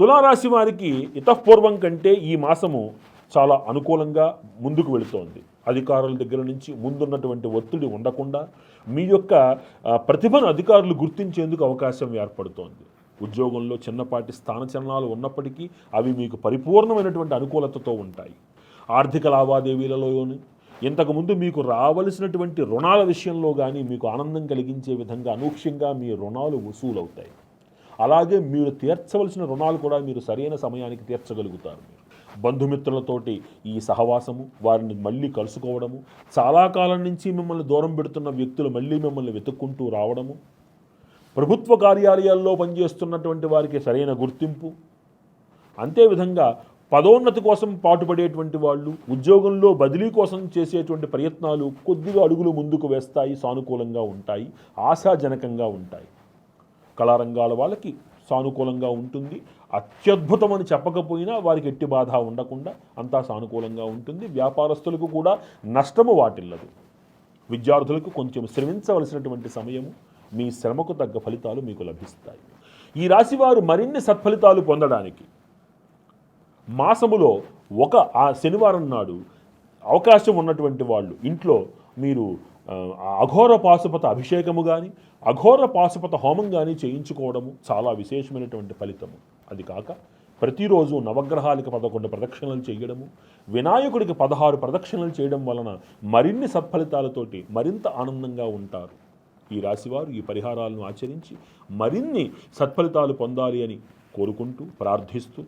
తులారాశి వారికి ఇతపూర్వం కంటే ఈ మాసము చాలా అనుకూలంగా ముందుకు వెళుతోంది. అధికారుల దగ్గర నుంచి ముందున్నటువంటి ఒత్తిడి ఉండకుండా మీ యొక్క ప్రతిభను అధికారులు గుర్తించేందుకు అవకాశం ఏర్పడుతోంది. ఉద్యోగంలో చిన్నపాటి స్థానచలనాలు ఉన్నప్పటికీ అవి మీకు పరిపూర్ణమైనటువంటి అనుకూలతతో ఉంటాయి. ఆర్థిక లావాదేవీలలోని ఇంతకుముందు మీకు రావలసినటువంటి రుణాల విషయంలో కానీ మీకు ఆనందం కలిగించే విధంగా అనూక్ష్యంగా మీ రుణాలు వసూలవుతాయి. అలాగే మీరు తీర్చవలసిన రుణాలు కూడా మీరు సరైన సమయానికి తీర్చగలుగుతారు. మీరు బంధుమిత్రులతోటి ఈ సహవాసము వారిని మళ్ళీ కలుసుకోవడము చాలా కాలం నుంచి మిమ్మల్ని దూరం పెడుతున్న వ్యక్తులు మళ్ళీ మిమ్మల్ని వెతుక్కుంటూ రావడము ప్రభుత్వ కార్యాలయాల్లో పనిచేస్తున్నటువంటి వారికి సరైన గుర్తింపు అంతేవిధంగా పదోన్నతి కోసం పాటుపడేటువంటి వాళ్ళు ఉద్యోగంలో బదిలీ కోసం చేసేటువంటి ప్రయత్నాలు కొద్దిగా అడుగులు ముందుకు వేస్తాయి సానుకూలంగా ఉంటాయి ఆశాజనకంగా ఉంటాయి. కళారంగాల వాళ్ళకి సానుకూలంగా ఉంటుంది. అత్యద్భుతమని చెప్పకపోయినా వారికి ఎట్టి బాధ ఉండకుండా అంతా సానుకూలంగా ఉంటుంది. వ్యాపారస్తులకు కూడా నష్టము వాటిల్లదు. విద్యార్థులకు కొంచెం శ్రమించవలసినటువంటి సమయము మీ శ్రమకు తగ్గ ఫలితాలు మీకు లభిస్తాయి. ఈ రాశివారు మరిన్ని సత్ఫలితాలు పొందడానికి మాసములో ఒక ఆ శనివారం నాడు అవకాశం ఉన్నటువంటి వాళ్ళు ఇంట్లో మీరు అఘోర పాశుపత అభిషేకము కానీ అఘోర పాశుపత హోమం కానీ చేయించుకోవడము చాలా విశేషమైనటువంటి ఫలితము. అది కాక ప్రతిరోజు నవగ్రహాలకు పదకొండు ప్రదక్షిణలు చేయడము వినాయకుడికి పదహారు ప్రదక్షిణలు చేయడం వలన మరిన్ని సత్ఫలితాలతోటి మరింత ఆనందంగా ఉంటారు. ఈ రాశివారు ఈ పరిహారాలను ఆచరించి మరిన్ని సత్ఫలితాలు పొందాలి అని కోరుకుంటూ ప్రార్థిస్తూ